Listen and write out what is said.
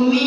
তুমি